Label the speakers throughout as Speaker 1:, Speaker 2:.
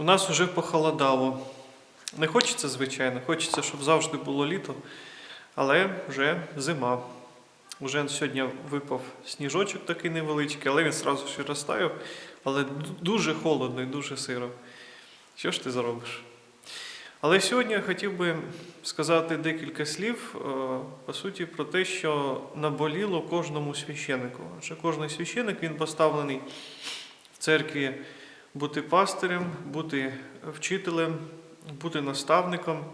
Speaker 1: У нас вже похолодало. Не хочеться, звичайно, хочеться, щоб завжди було літо, але вже зима. Уже сьогодні випав сніжочок такий невеличкий, але він одразу ще розтаяв. Але дуже холодно і дуже сиро. Що ж ти зробиш? Але сьогодні я хотів би сказати декілька слів, е, по суті, про те, що наболіло кожному священику. Адже кожен священик він поставлений в церкві бути пастирем, бути вчителем, бути наставником.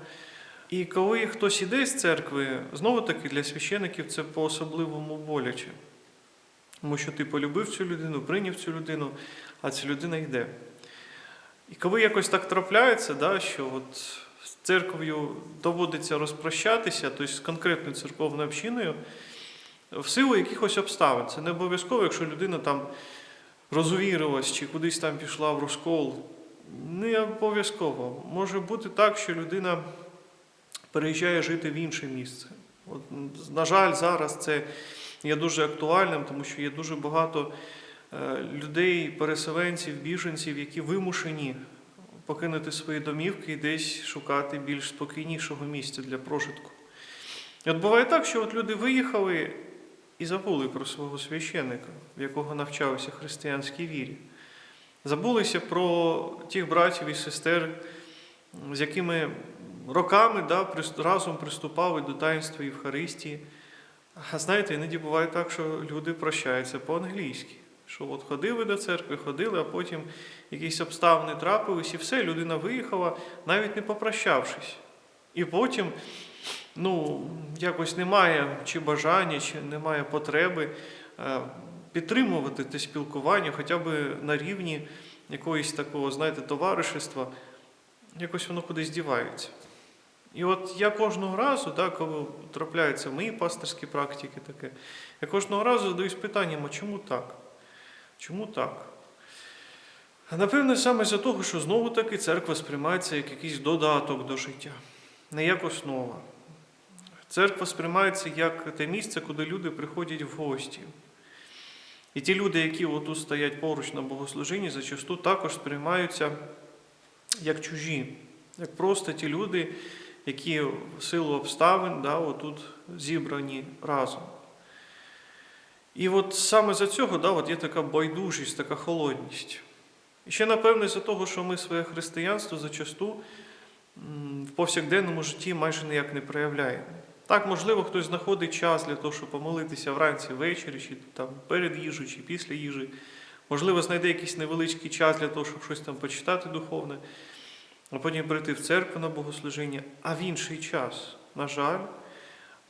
Speaker 1: І коли хтось іде з церкви, знову таки для священиків це по-особливому боляче. Тому що ти полюбив цю людину, прийняв цю людину, а ця людина йде. І коли якось так трапляється, да, що от з церквою доводиться розпрощатися, тобто з конкретною церковною общиною, в силу якихось обставин. Це не обов'язково, якщо людина там розувірилась чи кудись там пішла в розкол. Не обов'язково. Може бути так, що людина переїжджає жити в інше місце. От, на жаль, зараз це є дуже актуальним, тому що є дуже багато е, людей, переселенців, біженців, які вимушені покинути свої домівки і десь шукати більш спокійнішого місця для прожитку. І от буває так, що от люди виїхали і забули про свого священника, в якого навчалися християнській вірі. Забулися про тих братів і сестер, з якими роками да, разом приступали до таїнства Євхаристії. А знаєте, іноді буває так, що люди прощаються по-англійськи. Що от ходили до церкви, ходили, а потім якісь обставини трапились, і все, людина виїхала, навіть не попрощавшись. І потім, ну, якось немає чи бажання, чи немає потреби е, підтримувати те спілкування, хоча б на рівні якогось такого, знаєте, товаришества, якось воно кудись дівається. І от я кожного разу, да, коли трапляються мої пасторські практики, таке, я кожного разу задаюсь питанням, а чому так? Чому так? Напевне, саме за того, що знову таки церква сприймається як якийсь додаток до життя, не як основа. Церква сприймається як те місце, куди люди приходять в гості. І ті люди, які отут стоять поруч на богослужінні, зачасту також сприймаються як чужі, як просто ті люди, які в силу обставин да, отут зібрані разом. І от саме за цього да, от є така байдужість, така холодність. І ще, напевне, за того, що ми своє християнство зачасту в повсякденному житті майже ніяк не проявляємо. Так, можливо, хтось знаходить час для того, щоб помолитися вранці, ввечері, чи там перед їжею, чи після їжі. Можливо, знайде якийсь невеличкий час для того, щоб щось там почитати духовне, а потім прийти в церкву на богослужіння. А в інший час, на жаль,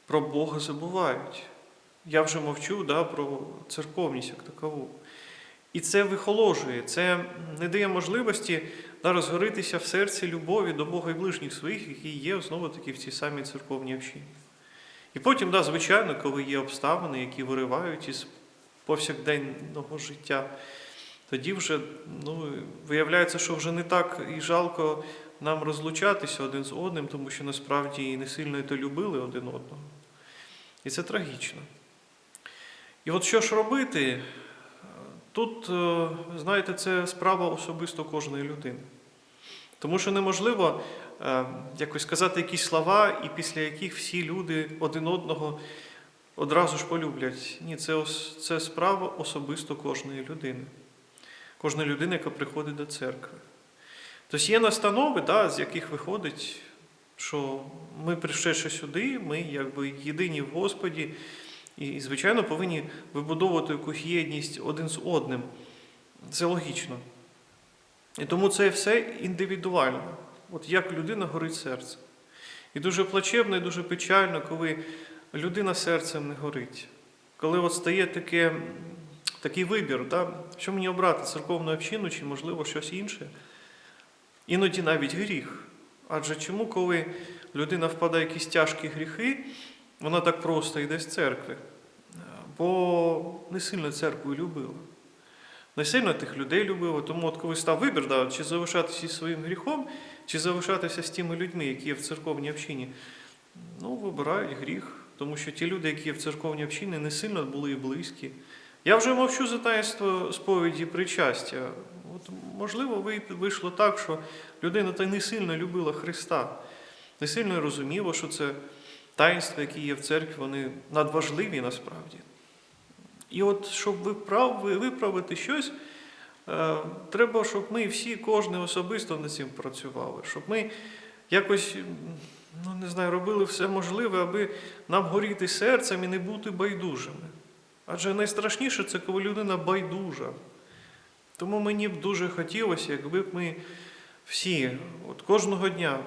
Speaker 1: про Бога забувають. Я вже мовчу да, про церковність як такову. І це вихоложує, це не дає можливості да, розгоритися в серці любові до Бога і ближніх своїх, які є знову таки в цій самій церковній общині. І потім, да, звичайно, коли є обставини, які виривають із повсякденного життя, тоді вже ну, виявляється, що вже не так і жалко нам розлучатися один з одним, тому що насправді і не сильно і то любили один одного. І це трагічно. І от що ж робити? Тут, е, знаєте, це справа особисто кожної людини. Тому що неможливо е, якось сказати якісь слова, і після яких всі люди один одного одразу ж полюблять. Ні, це, це справа особисто кожної людини. Кожної людини, яка приходить до церкви. Тобто є настанови, да, з яких виходить, що ми, прийшовши сюди, ми якби єдині в Господі, і, звичайно, повинні вибудовувати якусь єдність один з одним. Це логічно. І тому це все індивідуально. От як людина горить серце. І дуже плачевно, і дуже печально, коли людина серцем не горить. Коли от стає таке, такий вибір, да? що мені обрати, церковну общину чи, можливо, щось інше. Іноді навіть гріх. Адже чому, коли людина впадає в якісь тяжкі гріхи, вона так просто йде з церкви? Бо не сильно церкву любила. Не сильно тих людей любила. Тому, от коли став вибір, да, чи залишатися своїм гріхом, чи залишатися з тими людьми, які є в церковній общині, ну, вибирають гріх. Тому що ті люди, які є в церковній общині, не сильно були і близькі, Я вже мовчу за таїнство сповіді причастя. От, можливо, ви- вийшло так, що людина та не сильно любила Христа, не сильно розуміла, що це таїнства, які є в церкві, вони надважливі насправді. І от, щоб виправ, виправити щось, е, треба, щоб ми всі, кожен особисто над цим працювали, щоб ми якось, ну не знаю, робили все можливе, аби нам горіти серцем і не бути байдужими. Адже найстрашніше це коли людина байдужа. Тому мені б дуже хотілося, якби ми всі, от кожного дня,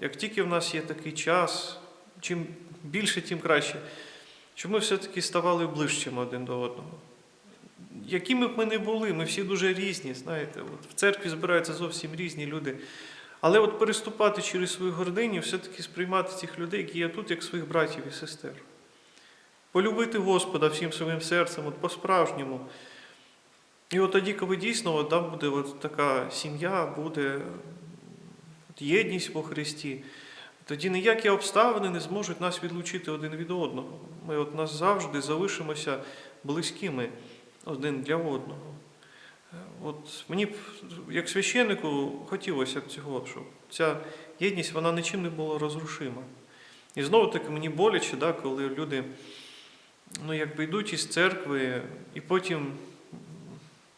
Speaker 1: як тільки в нас є такий час, чим більше, тим краще, щоб ми все-таки ставали ближчими один до одного. Якими б ми не були, ми всі дуже різні, знаєте, от в церкві збираються зовсім різні люди. Але от переступати через свою гординю, все-таки сприймати цих людей, які є тут, як своїх братів і сестер. Полюбити Господа всім своїм серцем, от по-справжньому. І от тоді, коли дійсно от, там буде от така сім'я, буде от єдність по Христі, тоді ніякі обставини не зможуть нас відлучити один від одного. Ми от нас завжди залишимося близькими один для одного. От мені б, як священнику, хотілося б цього, щоб ця єдність вона нічим не була розрушима. І знову таки мені боляче, да, коли люди ну, якби йдуть із церкви і потім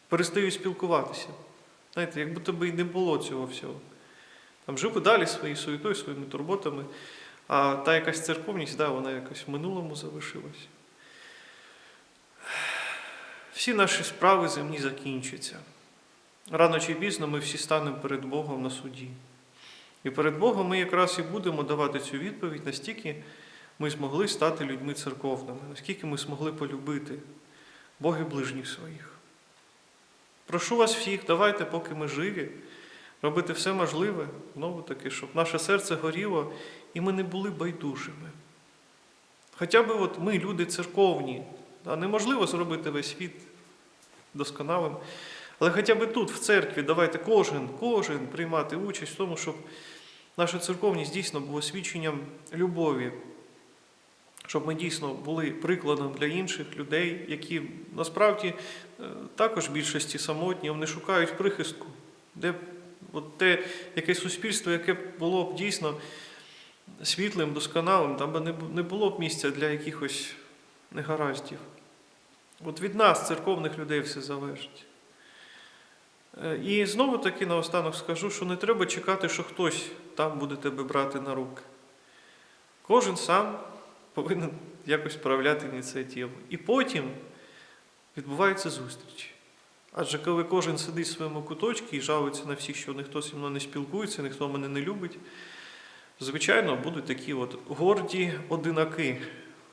Speaker 1: перестають спілкуватися. Знаєте, як будто би і не було цього всього. Там жили далі своєю суетою, своїми турботами, а та якась церковність, да, вона якось в минулому залишилась. Всі наші справи земні закінчаться. Рано чи пізно ми всі станемо перед Богом на суді. І перед Богом ми якраз і будемо давати цю відповідь, настільки ми змогли стати людьми церковними, наскільки ми змогли полюбити Бога ближніх своїх. Прошу вас всіх, давайте, поки ми живі, робити все можливе, знову таки, щоб наше серце горіло і ми не були байдужими. Хоча б от ми, люди церковні, да, неможливо зробити весь світ досконалим, але хоча б тут, в церкві, давайте кожен, кожен приймати участь в тому, щоб наша церковність дійсно була свідченням любові, щоб ми дійсно були прикладом для інших людей, які насправді е, також в більшості самотні, вони шукають прихистку, де от те якесь суспільство, яке було б дійсно світлим, досконалим, там би не було б місця для якихось негараздів. От від нас, церковних людей, все залежить. Е, І знову таки наостанок скажу, що не треба чекати, що хтось там буде тебе брати на руки. Кожен сам повинен якось проявляти ініціативу. І потім відбувається зустріч. Адже коли кожен сидить в своєму куточку і жалується на всіх, що ніхто зі мною не спілкується, ніхто мене не любить, звичайно, будуть такі от горді одинаки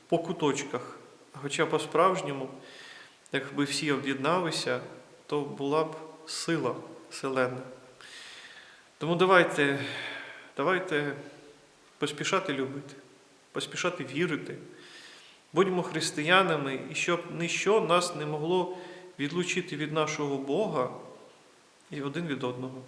Speaker 1: по куточках. Хоча по-справжньому, якби всі об'єдналися, то була б сила селена. Тому давайте, давайте поспішати любити, поспішати вірити. Будьмо християнами, і щоб ніщо нас не могло відлучити від нашого Бога і один від одного.